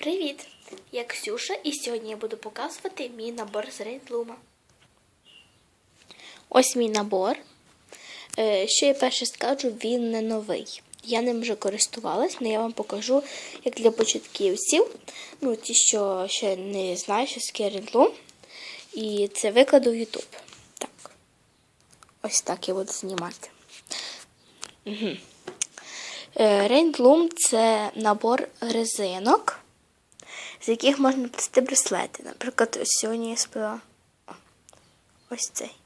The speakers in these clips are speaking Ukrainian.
Привіт! Я Ксюша і сьогодні я буду показувати мій набор з Рейндлума. Ось мій набор. Е, Що я перше скажу, він не новий. Я ним вже користувалась, але я вам покажу, як для початківців. Ну, ті, що ще не знають, що таке Рейндлум. І це викладу в YouTube. Так. Ось так я буду знімати. Угу. Рейндлум це набор резинок, з яких можна плести браслети. Наприклад, ось сьогодні я спила ось цей.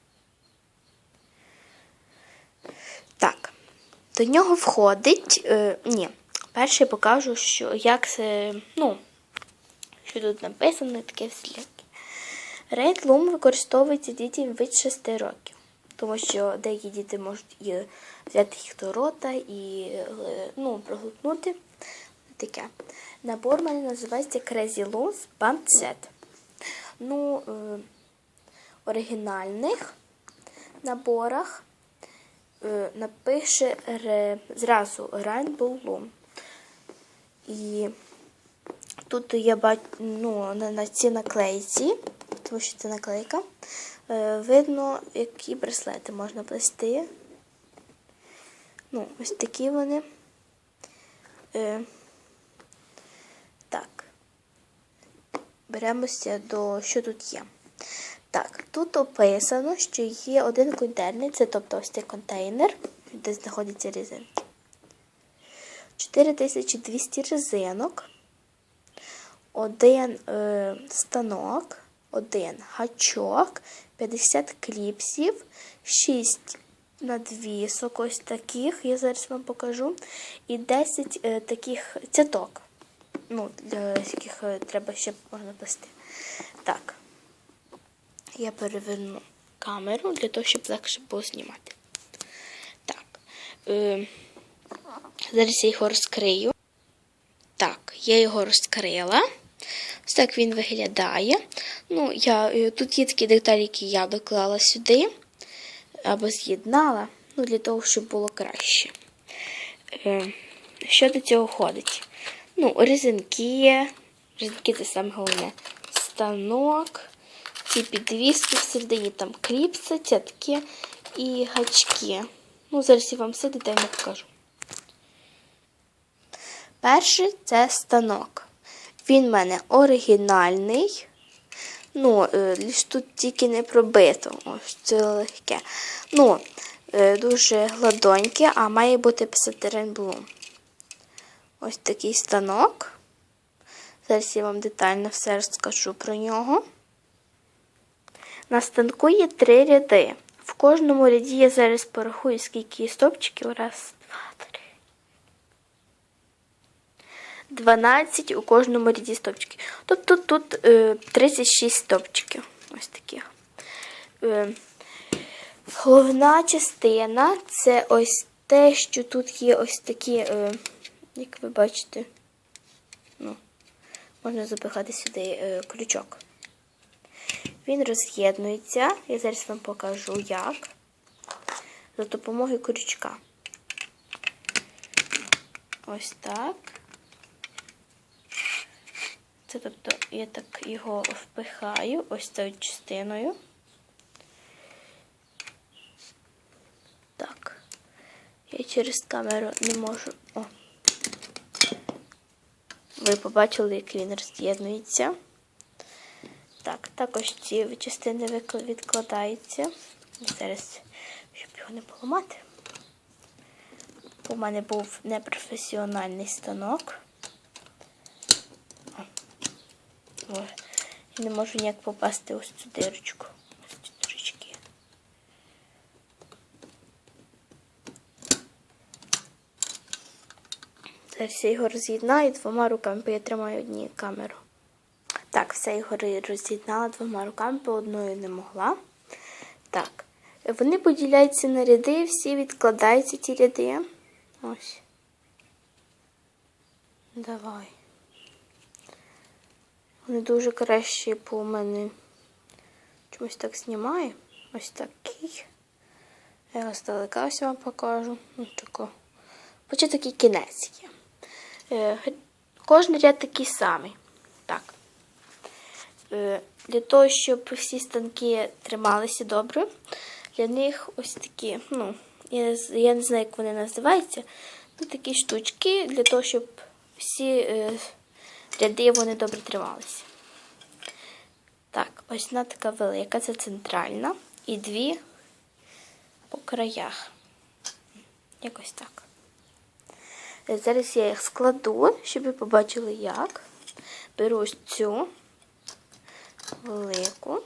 Так. До нього входить. Е, ні, перше я покажу, що як це, ну, що тут написано, таке всіляке. Рейдлум використовується дітям від 6 років, тому що деякі діти можуть і взяти їх до рота і е, ну, проглотнути. Таке. Набор у називається Crazy Loons Band Set. Ну, е, оригінальних наборах е, напише зразу Rainbow Loom. І тут я бачу ну, на, на цій наклейці, тому що це наклейка, е, видно, які браслети можна плести. Ну, ось такі вони. Е, так. Беремося до що тут є. Так, тут описано, що є один контейнер, це тобто ось цей контейнер, де знаходяться резинки. 4200 резинок, один е, станок, один гачок, 50 кліпсів, 6 надвісок ось таких, я зараз вам покажу, і 10 е, таких цяток, ну, для яких е, треба ще можна. Так, я переверну камеру для того, щоб легше було знімати. Так, е, зараз я його розкрию. Так, я його розкрила. Ось так він виглядає. Ну, я, е, Тут є такі деталі, які я доклала сюди або з'єднала, ну, для того, щоб було краще. Е, що до цього входить? Ну, резинки, резинки це саме головне. Станок, ці підвіски всередині там кліпси, цятки і гачки. Ну, зараз я вам все детально покажу. Перший це станок. Він в мене оригінальний. Ну, е, тут тільки не пробито. Ось це легке. Ну, е, дуже гладоньке, а має бути писатерин Блум. Ось такий станок. Зараз я вам детально все розкажу про нього. На станку є три ряди. В кожному ряді я зараз порахую, скільки є стопчиків. Раз, два, три. 12 у кожному ряді стопчиків. Тобто тут е, 36 стопчиків. Ось таких. Е, головна частина це ось те, що тут є ось такі, е, як ви бачите, ну, можна запихати сюди е, крючок. Він роз'єднується. Я зараз вам покажу як. За допомогою крючка. Ось так. Це тобто я так його впихаю ось цією частиною. Так. Я через камеру не можу. О. Ви побачили, як він роз'єднується. Так, також ці частини відкладаються. Зараз, щоб його не поламати. У мене був непрофесіональний станок. Не можу ніяк попасти ось цю дирочку. Ось ці дирочки. Я його роз'єднаю двома руками, бо я тримаю одні камеру. Так, все його роз'єднала двома руками, бо одною не могла. Так. Вони поділяються на ряди, всі відкладаються ті ряди. Ось. Давай. Вони дуже кращі, бо у мене чомусь так знімає. Ось такий. Я ось далека ось вам покажу. Ну, тако. Почти такий кінець є. Е, Кожен ряд такий самий. Е, Для того, щоб всі станки трималися добре, для них ось такі, ну, я, не знаю, як вони називаються, ну такі штучки для того, щоб всі е, ряди вони добре трималися. Так, ось вона така велика, це центральна, і дві по краях. Якось так. Е, Зараз я їх складу, щоб ви побачили, як. Беру ось цю велику.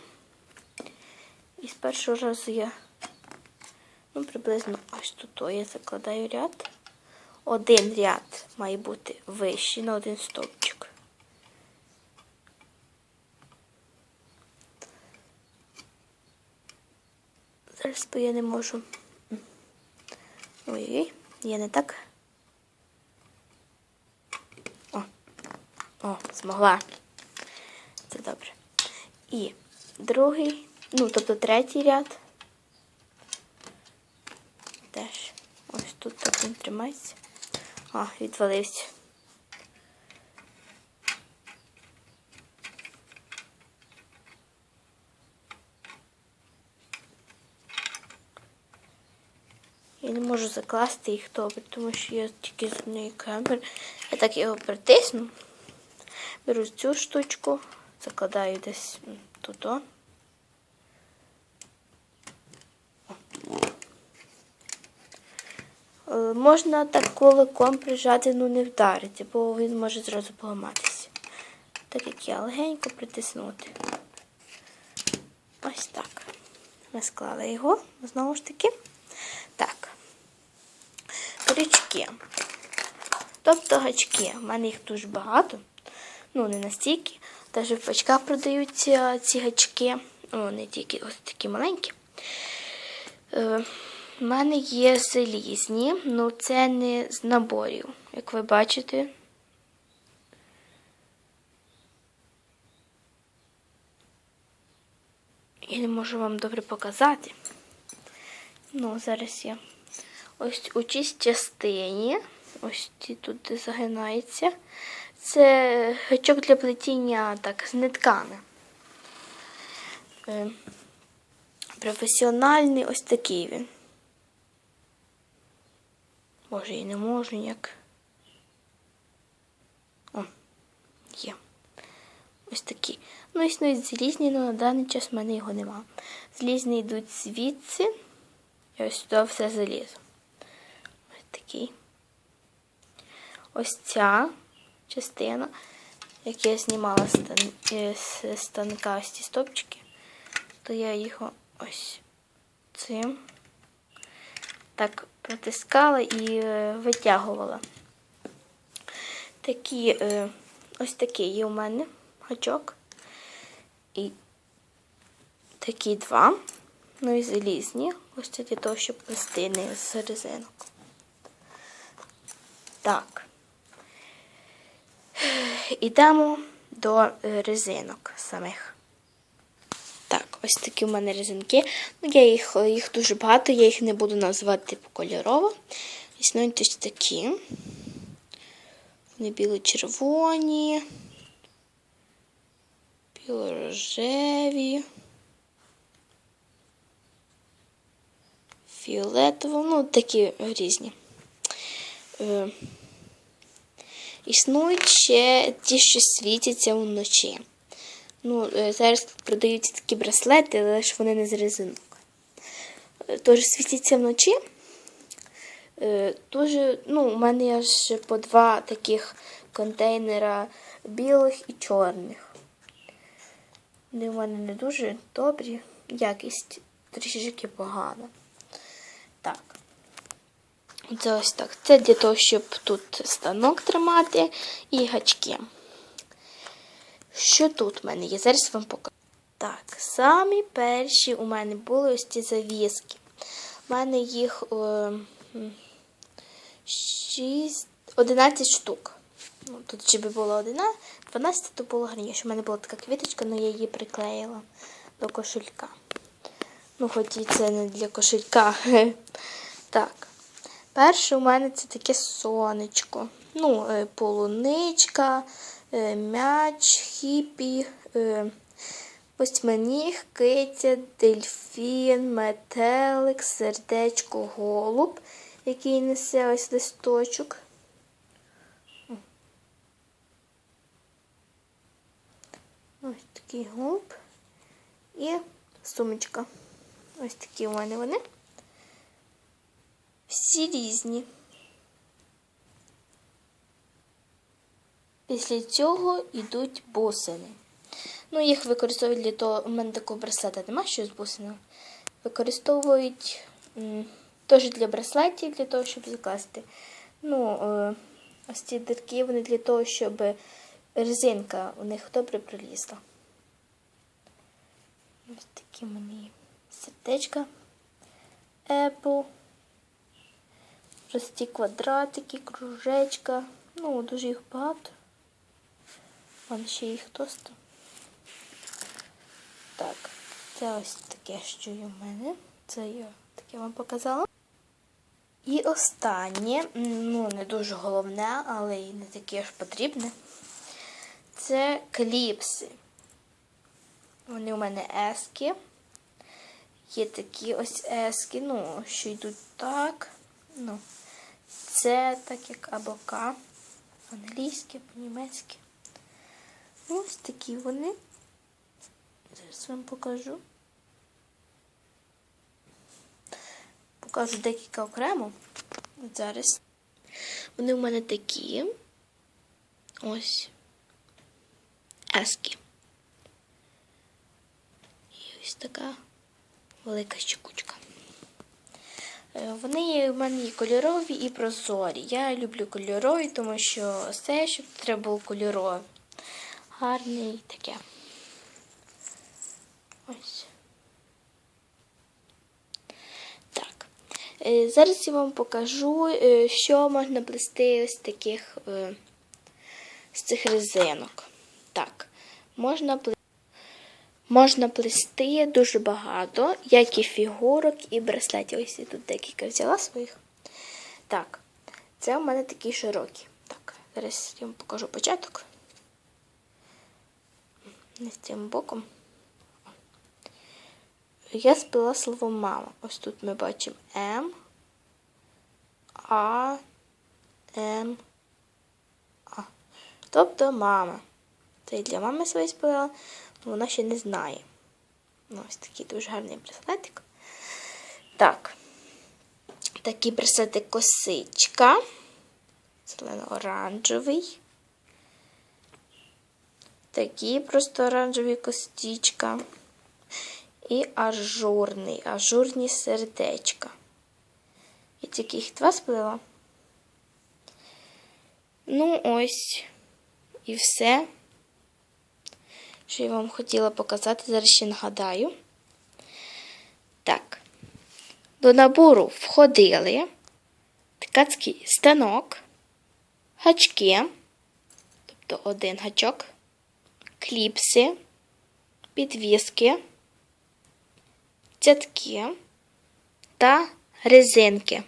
І з першого разу я ну, приблизно ось тут я закладаю ряд. Один ряд має бути вищий на один стовпчик. Зараз бо я не можу. Ой-ой, я не так. О, змогла. Це добре. І другий, ну, тобто третій ряд. Теж ось тут так він тримається. А, відвалився. Я не можу закласти їх добре, тому що я тільки з однієї камери. Я так його притисну. Беру цю штучку, закладаю десь о. Е, Можна так кулаком прижати, ну не вдарити, бо він може зразу поламатися. Так як я легенько притиснути. Ось так. Ми склали його, знову ж таки. Так. Крючки. Тобто гачки. У мене їх дуже багато. Ну, не настільки. Навіть в пачках продаються ці гачки. О, не тільки ось такі маленькі. Е, У мене є залізні, але це не з наборів, як ви бачите. Я не можу вам добре показати. Ну, зараз я ось у цій частині, ось ці тут загинається. Це гачок для плетіння так, з нитками. Е, Професіональний ось такий він. Може, і не можу ніяк. О, є. Ось такі. Ну, існують залізні, але на даний час в мене його нема. Злізні йдуть звідси. І ось сюди все залізо. Ось такий. Ось ця частина, як я знімала е, з станка ці стопчики, то я його ось цим так протискала і е, витягувала. Такі, е, ось такий є у мене гачок. І такі два. Ну і залізні. Ось це для того, щоб плести не з резинок. Так. Ідемо до е, резинок самих. Так, ось такі у мене резинки. Ну, я їх, їх дуже багато, я їх не буду називати типу кольорово. Існують ось такі. Вони біло-червоні, біло-рожеві, фіолетово, ну, такі різні. Існують ще ті, що світяться вночі. Ну, е, зараз продаються такі браслети, але ж вони не з резинок. Е, Тож світяться вночі. Дуже, ну, у мене є ж по два таких контейнера білих і чорних. Вони в мене не дуже добрі. Якість трішки погана. Це ось так. Це для того, щоб тут станок тримати і гачки. Що тут в мене є? Зараз вам покажу. Так, самі перші у мене були ось ці завіски. У мене їх е, 6, 11 штук. Ну, тут ще би було 11, 12, то було гарніше. У мене була така квіточка, але я її приклеїла до кошелька. Ну, хоч і це не для кошелька. Так. Перше у мене це таке сонечко. Ну, е, полуничка, е, м'яч, хіпі, е, Восьминіг, киця, дельфін, метелик, сердечко, голуб, який несе ось листочок. Ось такий голуб. І сумочка. Ось такі у мене вони. Всі різні. Після цього йдуть бусини. Ну, їх використовують для того, у мене такого браслета нема що з бусинами. Використовують теж для браслетів, для того, щоб закласти. Ну, е, ось ці дирки вони для того, щоб резинка у них добре пролізла. Ось такі є сердечка. Apple. Прості квадратики, кружечка. Ну, дуже їх багато. Вон ще їх тоста. Так, це ось таке, що є в мене. Це я таке вам показала. І останнє, ну не дуже головне, але і не таке ж потрібне. Це кліпси. Вони у мене ески. Є такі ось ески, ну, що йдуть так. Ну, це так як абока. Англійське, по-німецьки. Ось такі вони. Зараз вам покажу. Покажу декілька окремо. От зараз. Вони в мене такі. Ось. Ески. І ось така велика щекучка. Е, Вони в мене і кольорові, і прозорі. Я люблю кольорові, тому що все, щоб треба було кольорове. Гарне і таке. Ось. Так. Е, Зараз я вам покажу, е, що можна плести з таких з цих резинок. Так, можна плести. Можна плести дуже багато, як і фігурок, і браслетів. Ось я тут декілька взяла своїх. Так, це у мене такі широкі. Так, зараз я вам покажу початок. Не з цим боком. Я сплела слово мама. Ось тут ми бачимо М, А, М, А. Тобто мама. Це я для мами своєї сплела, але вона ще не знає. Ну, ось такий дуже гарний браслетик. Так. Такий браслетик косичка. Зелено-оранжевий. Такі просто оранжеві костічка. І ажурний, ажурні сердечка. Я тільки їх два сплела. Ну, ось. І все, що я вам хотіла показати, зараз ще нагадаю. Так, до набору входили ткацький станок, гачки, тобто один гачок, кліпси, підвіски, цятки та резинки.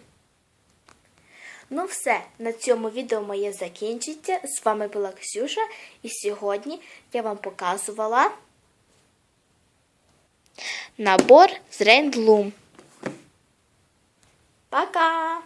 Ну все, на цьому відео моє закінчиться. З вами була Ксюша, і сьогодні я вам показувала набор з Рейндлум. Пока!